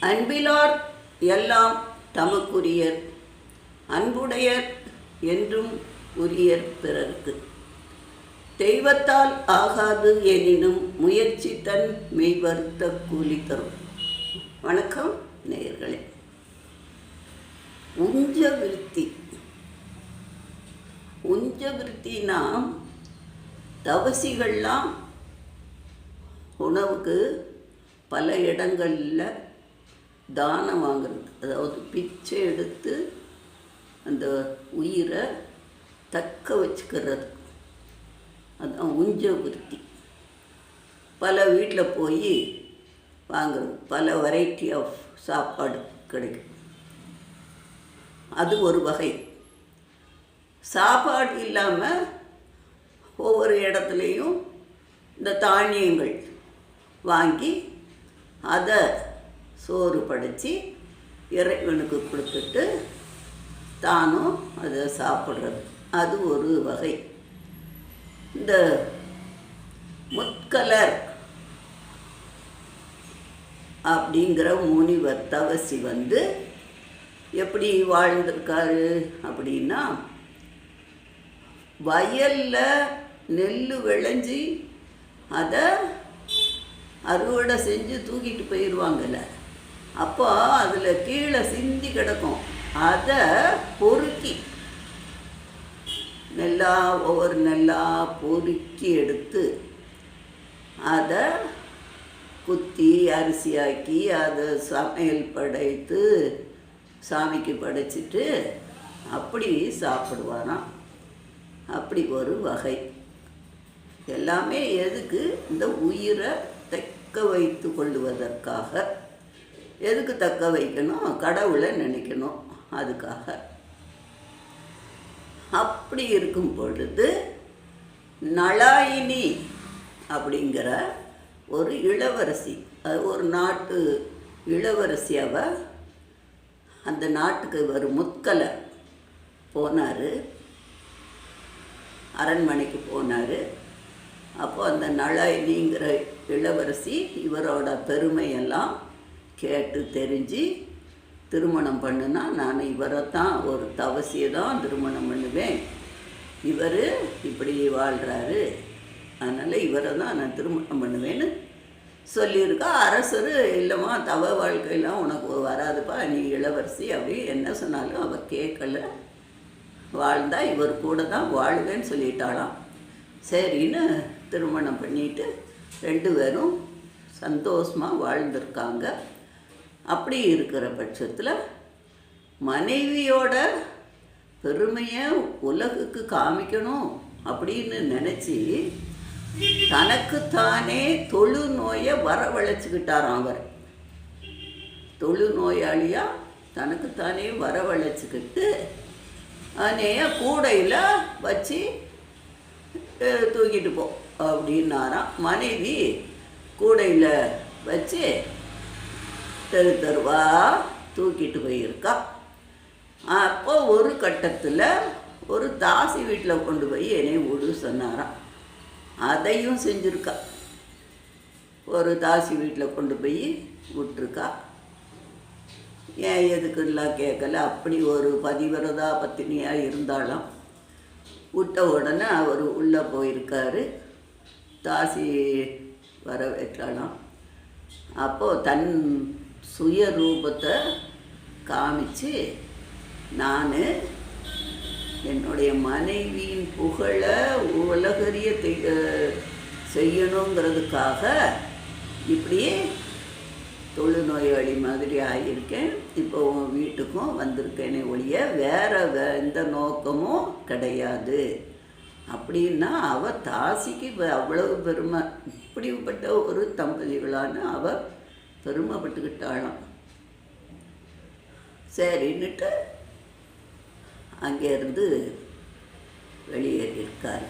அன்பிலார் எல்லாம் தமக்குரியர் அன்புடையர் என்றும் உரியர் பிறர்க்கு. தெய்வத்தால் ஆகாது எனினும் முயற்சி தன் மெய்வருத்த கூலி தரும். வணக்கம் நேயர்களே. உஞ்ச விருத்தி உஞ்ச விருத்தினா தவசிகள்லாம் உணவுக்கு பல இடங்களில் தானம் வாங்குறது. அதாவது பிச்சை எடுத்து அந்த உயிரை தக்க வச்சுக்கிறது. அதுதான் உஞ்ச விருத்தி பல வீட்டில் போய் வாங்குறது. பல வெரைட்டி ஆஃப் சாப்பாடு கிடைக்கும். அது ஒரு வகை. சாப்பாடு இல்லாமல் ஒவ்வொரு இடத்துலையும் இந்த தானியங்கள் வாங்கி அதை சோறு படைச்சி இறைவனுக்கு கொடுத்துட்டு தானும் அதை சாப்பிட்றது. அது ஒரு வகை. இந்த முத்கலர் அப்படிங்கிற முனிவர் தவசி வந்து எப்படி வாழ்ந்திருக்காரு அப்படின்னா வயலில் நெல் விளைஞ்சி அதை அறுவடை செஞ்சு தூக்கிட்டு போயிடுவாங்கல்ல அப்போ அதில் கீழே சிந்தி கிடக்கும். அதை பொறுக்கி. நெல்லா ஒவ்வொரு நெல்லா பொறுக்கி எடுத்து அதை குத்தி அரிசியாக்கி அதை சமையல் படைத்து சாமிக்கு படைச்சிட்டு அப்படி சாப்பிடுவாராம். அப்படி ஒரு வகை. எல்லாமே எதுக்கு? இந்த உயிரை தக்க வைத்து கொள்ளுவதற்காக. எதுக்கு தக்க வைக்கணும்? கடவுளை நினைக்கணும். அதுக்காக. அப்படி இருக்கும் பொழுது நலாயினி அப்படிங்கிற ஒரு இளவரசி அது ஒரு நாட்டு இளவரசி அவ அந்த நாட்டுக்கு ஒரு முத்கலை போனார். அரண்மனைக்கு போனார். அப்போ அந்த நளாயினிங்கிற இளவரசி இவரோட பெருமையெல்லாம் கேட்டு தெரிஞ்சு திருமணம் பண்ணுனா நான் இவரை தான் ஒரு தவசியை தான் திருமணம் பண்ணுவேன். இவர் இப்படி வாழ்கிறாரு அதனால் இவரை தான் நான் திருமணம் பண்ணுவேன்னு சொல்லியிருக்கா. அரசர் இல்லைம்மா தவ வாழ்க்கையெல்லாம் உனக்கு வராதுப்பா நீ இளவரசி அப்படி என்ன சொன்னாலும் அவள் கேட்கல. வாழ்ந்தா இவர் கூட தான் வாழ்வேன்னு சொல்லிட்டாளாம். சரின்னு திருமணம் பண்ணிட்டு ரெண்டு பேரும் சந்தோஷமாக வாழ்ந்திருக்காங்க. அப்படி இருக்கிற பட்சத்தில் மனைவியோட பெருமையை உலகுக்கு காமிக்கணும் அப்படின்னு நினச்சி தனக்குத்தானே தொழு நோயை வரவழைச்சிக்கிட்டாராம் அவர். தொழு நோயாளியாக தனக்குத்தானே வரவழைச்சிக்கிட்டு அனைய கூடையில் வச்சு தூக்கிட்டு போ அப்படின்னாராம். மனைவி கூடையில் வச்சு தெரு தெருவாக தூக்கிட்டு போயிருக்கா. அப்போ ஒரு கட்டத்தில் ஒரு தாசி வீட்டில் கொண்டு போய் என்னை விடு சொன்னாராம். அதையும் செஞ்சுருக்கா. ஒரு தாசி வீட்டில் கொண்டு போய் விட்டுருக்கா. ஏன் எதுக்குலாம் கேட்கல அப்படி ஒரு பதிவிரதா பத்தினியாக இருந்தாலும். விட்ட உடனே அவர் உள்ளே போயிருக்காரு. தாசி வர வைக்கலாம் அப்போது தன் சுயரூபத்தை காமிச்சு நான் என்னுடைய மனைவியின் புகழை உலகறிய செய்யணுங்கிறதுக்காக இப்படியே தொழுநோயாளி மாதிரி ஆகியிருக்கேன். இப்போ உன் வீட்டுக்கும் வந்திருக்கேனே ஒழிய வேற வே- எந்த நோக்கமும் கிடையாது. அப்படின்னா அவள் தாசிக்கு அவ்வளவு பெருமை. இப்படிப்பட்ட ஒரு தம்பதிகளான அவள் பெருமைப்பட்டுக்கிட்டாளாம். சரின்னுட்டு அங்கேருந்து வெளியேறியிருக்கார்.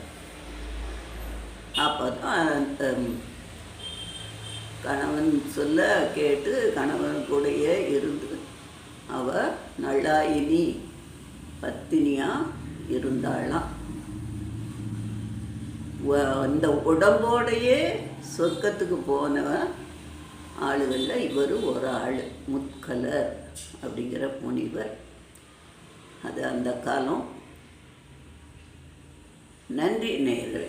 அப்போ தான் அந்த கணவன் சொல்ல கேட்டு கணவன் கூடயே இருந்து அவ நல்லாயினி பத்தினியாக இருந்தாளாம். வ- அந்த உடம்போடையே சொர்க்கத்துக்கு போனவன் ஆளுகளில் இவர் ஒரு ஆள் முத்கலர் அப்படிங்கிற முனிவர். அது அந்த காலம். நன்றி நேயர்களே.